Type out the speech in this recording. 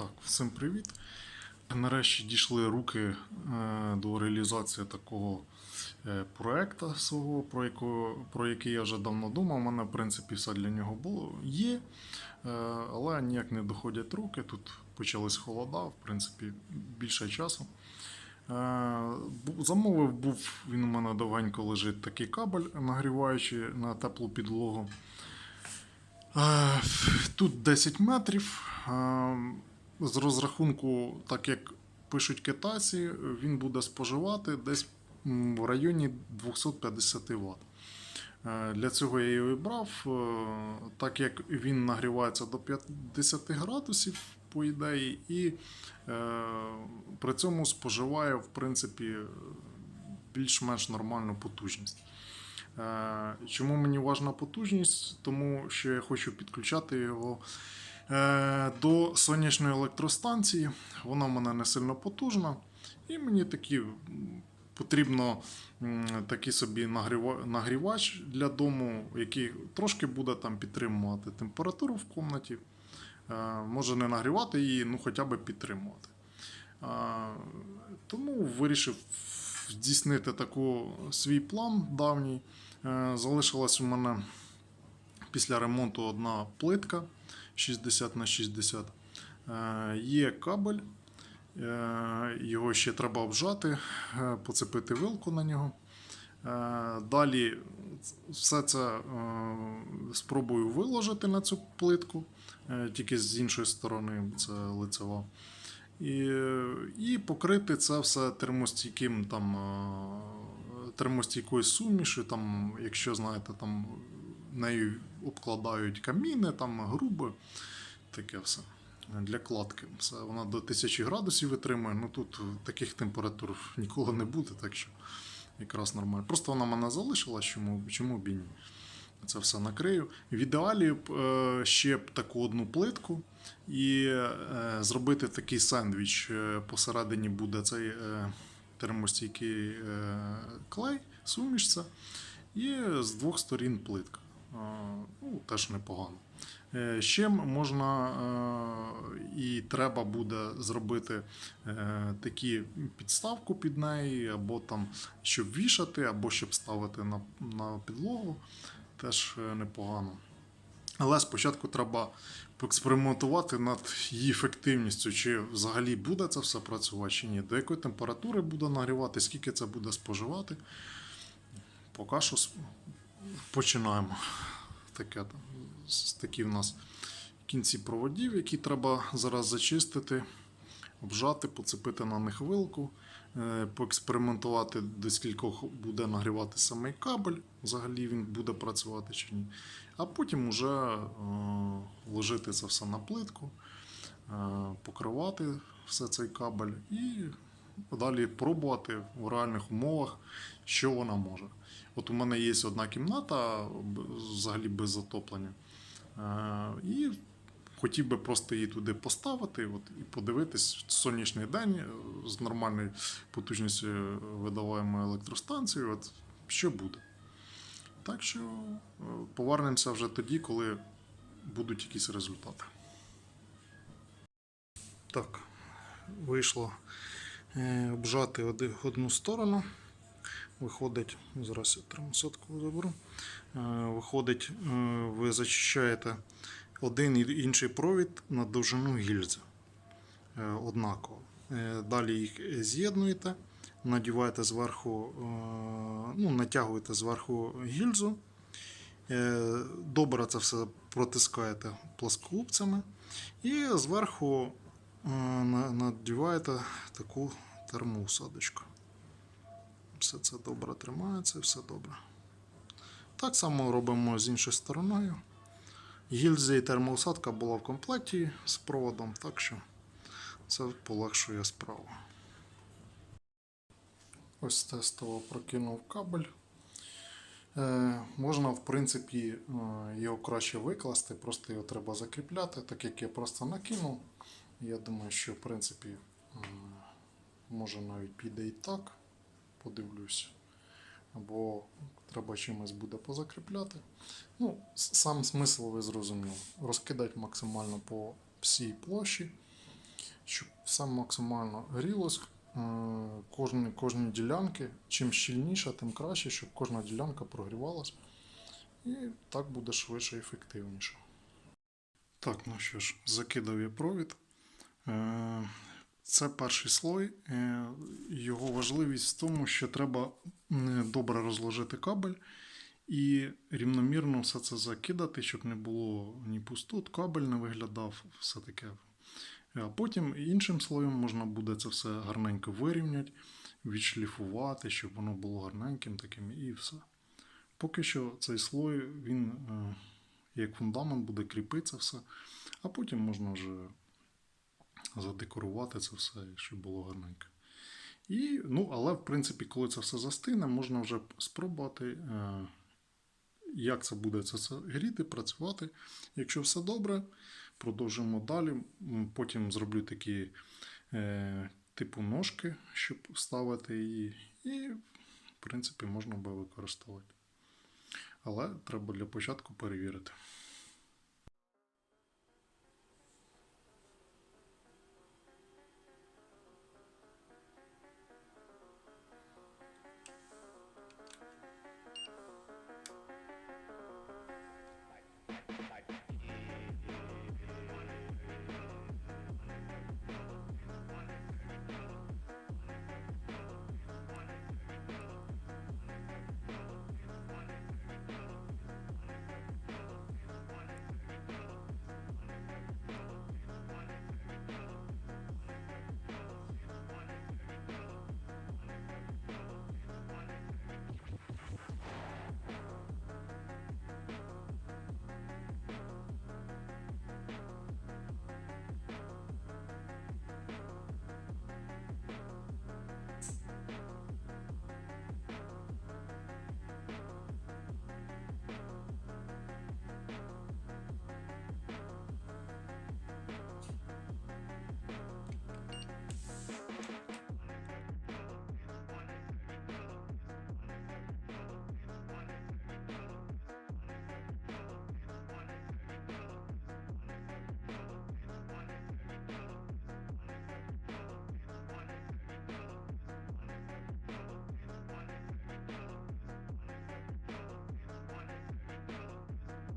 Так, всім привіт. Нарешті дійшли руки е, до реалізації такого е, проекту свого, про, якого, про який я вже давно думав. У мене, в принципі, все для нього було є, е, але ніяк не доходять руки. Тут почались холода, в принципі, більше часу. Замовив був, він у мене довгенько лежить такий кабель, нагріваючий на теплу підлогу. Тут 10 метрів. З розрахунку, так як пишуть китайці, він буде споживати десь в районі 250 Вт. Е, Для цього я його і брав, е, так як він нагрівається до 50 градусів, по ідеї, і е, при цьому споживає, в принципі, більш-менш нормальну потужність. Чому мені важна потужність? Тому що я хочу підключати його до сонячної електростанції. Вона в мене не сильно потужна, і мені такі потрібно такий собі нагрівач для дому, який трошки буде там підтримувати температуру в кімнаті. Е, Може не нагрівати її, ну хоча б підтримувати. Е, Тому вирішив здійснити таку свій план давній. Е, Залишилась у мене після ремонту одна плитка 60 на 60. Е, Є кабель, е, його ще треба обжати, е, поцепити вилку на нього. Далі все це спробую виложити на цю плитку, тільки з іншої сторони, це лицева. І, і покрити це все термостійким там, термостійкою сумішю, там, якщо знаєте, там нею обкладають каміни, там груби, таке все. Для кладки. Все, вона до 1000 градусів витримує. Ну тут таких температур ніколи не буде, так що якраз нормально. Просто вона мене залишила, чому, чому б і ні. Це все накрию. В ідеалі е, ще б таку одну плитку і е, зробити такий сендвіч. Е, Посередині буде цей термостійкий клей, суміш це, і з двох сторін плитка. Ну, теж непогано. Ще можна е, і треба буде зробити е, такі підставку під неї, або там щоб вішати, або щоб ставити на, на підлогу. Теж е, непогано. Але спочатку треба поекспериментувати над її ефективністю, чи взагалі буде це все працювати, чи ні, до якої температури буде нагрівати, скільки це буде споживати. Поки що починаємо. Таке, такі в нас кінці проводів, які треба зараз зачистити, обжати, поцепити на них вилку, е, поекспериментувати, до скількох буде нагрівати самий кабель, взагалі він буде працювати чи ні. А потім вже е, ложити це все на плитку, е, покривати все цей кабель і далі пробувати в реальних умовах, що вона може. От у мене є одна кімната, взагалі без затоплення. Е, І хотів би просто її туди поставити от, і подивитись в сонячний день е, з нормальною потужністю видаваємої електростанції, от, що буде. Так що е, повернемося вже тоді, коли будуть якісь результати. Так, вийшло обжати оди- одну сторону. Виходить, зараз я термосотку заберу. Е, Виходить, е, ви зачищаєте один і інший провід на довжину гільзи. Е, Однаково. Е, Далі їх з'єднуєте, надіваєте зверху, е, ну, натягуєте зверху гільзу. Е, Добре це все протискаєте плоскогубцями. І зверху е, надіваєте таку термоусадочку. Все це добре тримається, все добре. Так само робимо з іншою стороною. Гільзи і термоусадка була в комплекті з проводом, так що це полегшує справу. Ось тестово прокинув кабель. Е, можна, в принципі, е, його краще викласти, просто його треба закріпляти, так як я просто накинув. Я думаю, що в принципі може навіть піде і так. Подивлюсь. Або треба чимось буде позакріпляти. Ну, сам смисл ви зрозуміли. Розкидати максимально по всій площі. щоб все максимально грілось. е, Кожні, кожні ділянки, чим щільніше, тим краще, щоб кожна ділянка прогрівалась. І так буде швидше і ефективніше. Так, ну що ж, закидав я провід. Е, Це перший слой. Е, Його важливість в тому, що треба добре розложити кабель і рівномірно все це закидати, щоб не було ні пустот, кабель не виглядав, все таке. А потім іншим слоєм можна буде це все гарненько вирівняти, відшліфувати, щоб воно було гарненьким таким і все. Поки що цей слой, він е, як фундамент буде кріпитися все, а потім можна вже задекорувати це все, щоб було гарненько. І, ну, але, в принципі, коли це все застине, можна вже спробувати, е, як це буде це все гріти, працювати. Якщо все добре, продовжимо далі. Потім зроблю такі е, типу ножки, щоб ставити її. І, в принципі, можна буде використовувати. Але треба для початку перевірити.